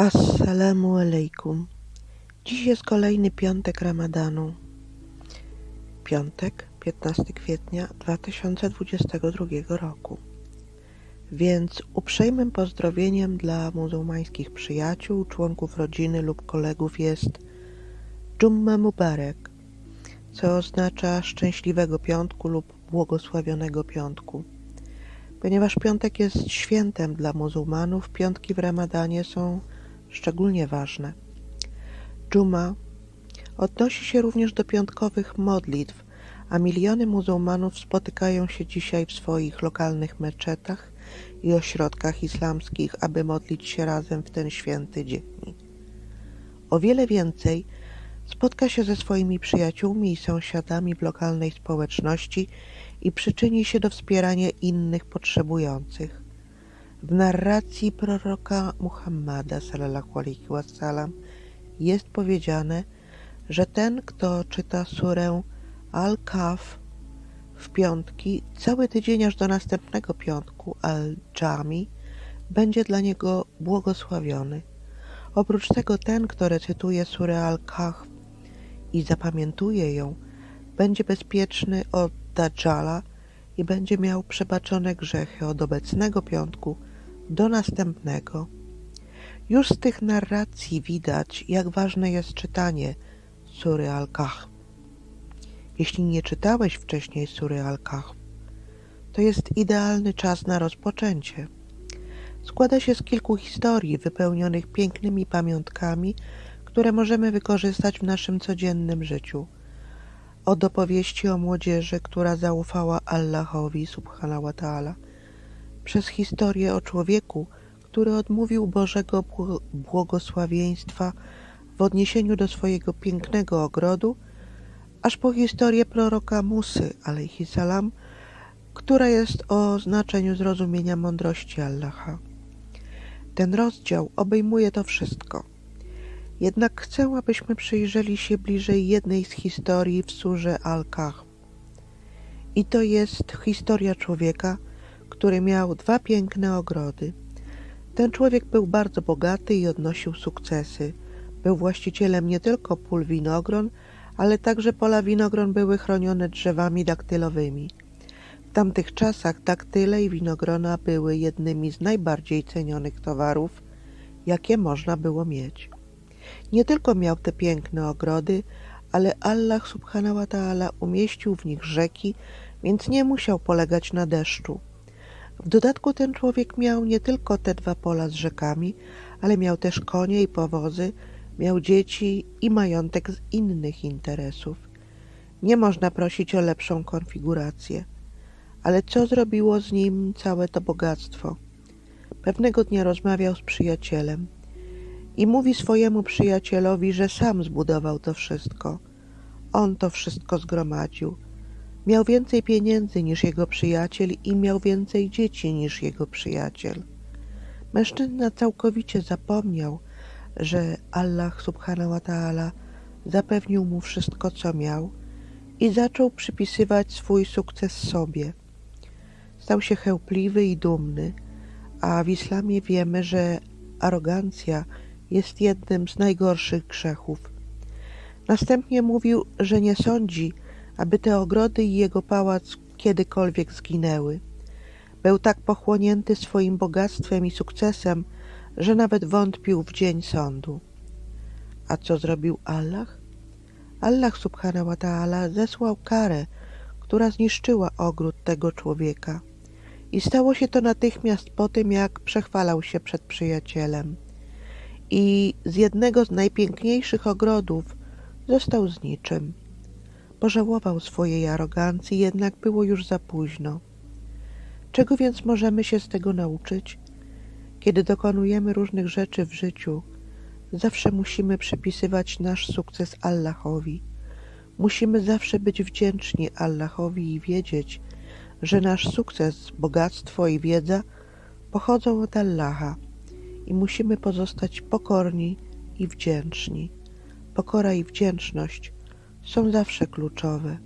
Assalamu alaikum. Dziś jest kolejny piątek Ramadanu. Piątek, 15 kwietnia 2022 roku. Więc uprzejmym pozdrowieniem dla muzułmańskich przyjaciół, członków rodziny lub kolegów jest Jumma Mubarak, co oznacza szczęśliwego piątku lub błogosławionego piątku. Ponieważ piątek jest świętem dla muzułmanów, piątki w Ramadanie są szczególnie ważne. Dżuma odnosi się również do piątkowych modlitw, a miliony muzułmanów spotykają się dzisiaj w swoich lokalnych meczetach i ośrodkach islamskich, aby modlić się razem w ten święty dzień. O wiele więcej spotka się ze swoimi przyjaciółmi i sąsiadami w lokalnej społeczności i przyczyni się do wspierania innych potrzebujących. W narracji proroka Muhammada sallallahu alaihi wasallam jest powiedziane, że ten, kto czyta surę Al-Kaf w piątki, cały tydzień aż do następnego piątku Al-Jami będzie dla niego błogosławiony. Oprócz tego ten, kto recytuje surę Al-Kahf i zapamiętuje ją, będzie bezpieczny od Dajjala i będzie miał przebaczone grzechy od obecnego piątku do następnego. Już z tych narracji widać, jak ważne jest czytanie Sury Al-Kahf. Jeśli nie czytałeś wcześniej Sury Al-Kahf, to jest idealny czas na rozpoczęcie. Składa się z kilku historii wypełnionych pięknymi pamiątkami, które możemy wykorzystać w naszym codziennym życiu. Od opowieści o młodzieży, która zaufała Allahowi subhanahu wa ta'ala, przez historię o człowieku, który odmówił Bożego błogosławieństwa w odniesieniu do swojego pięknego ogrodu, aż po historię proroka Musy, salam, która jest o znaczeniu zrozumienia mądrości Allaha. Ten rozdział obejmuje to wszystko. Jednak chcę, abyśmy przyjrzeli się bliżej jednej z historii w surze Al-Kahf. I to jest historia człowieka, który miał dwa piękne ogrody. Ten człowiek był bardzo bogaty i odnosił sukcesy. Był właścicielem nie tylko pól winogron, ale także pola winogron były chronione drzewami daktylowymi. W tamtych czasach daktyle i winogrona były jednymi z najbardziej cenionych towarów, jakie można było mieć. Nie tylko miał te piękne ogrody, ale Allah subhanahu wa ta'ala umieścił w nich rzeki, więc nie musiał polegać na deszczu. W dodatku ten człowiek miał nie tylko te dwa pola z rzekami, ale miał też konie i powozy, miał dzieci i majątek z innych interesów. Nie można prosić o lepszą konfigurację. Ale co zrobiło z nim całe to bogactwo? Pewnego dnia rozmawiał z przyjacielem i mówi swojemu przyjacielowi, że sam zbudował to wszystko. On to wszystko zgromadził – Miał więcej pieniędzy niż jego przyjaciel i miał więcej dzieci niż jego przyjaciel. Mężczyzna całkowicie zapomniał, że Allah subhanahu wa ta'ala zapewnił mu wszystko, co miał i zaczął przypisywać swój sukces sobie. Stał się chełpliwy i dumny, a w islamie wiemy, że arogancja jest jednym z najgorszych grzechów. Następnie mówił, że nie sądzi, aby te ogrody i jego pałac kiedykolwiek zginęły. Był tak pochłonięty swoim bogactwem i sukcesem, że nawet wątpił w dzień sądu. A co zrobił Allah? Allah subhanahu wa ta'ala zesłał karę, która zniszczyła ogród tego człowieka. I stało się to natychmiast po tym, jak przechwalał się przed przyjacielem. I z jednego z najpiękniejszych ogrodów został z niczym. Pożałował swojej arogancji, jednak było już za późno. Czego więc możemy się z tego nauczyć? Kiedy dokonujemy różnych rzeczy w życiu, zawsze musimy przypisywać nasz sukces Allahowi. Musimy zawsze być wdzięczni Allahowi i wiedzieć, że nasz sukces, bogactwo i wiedza pochodzą od Allaha i musimy pozostać pokorni i wdzięczni. Pokora i wdzięczność są zawsze kluczowe.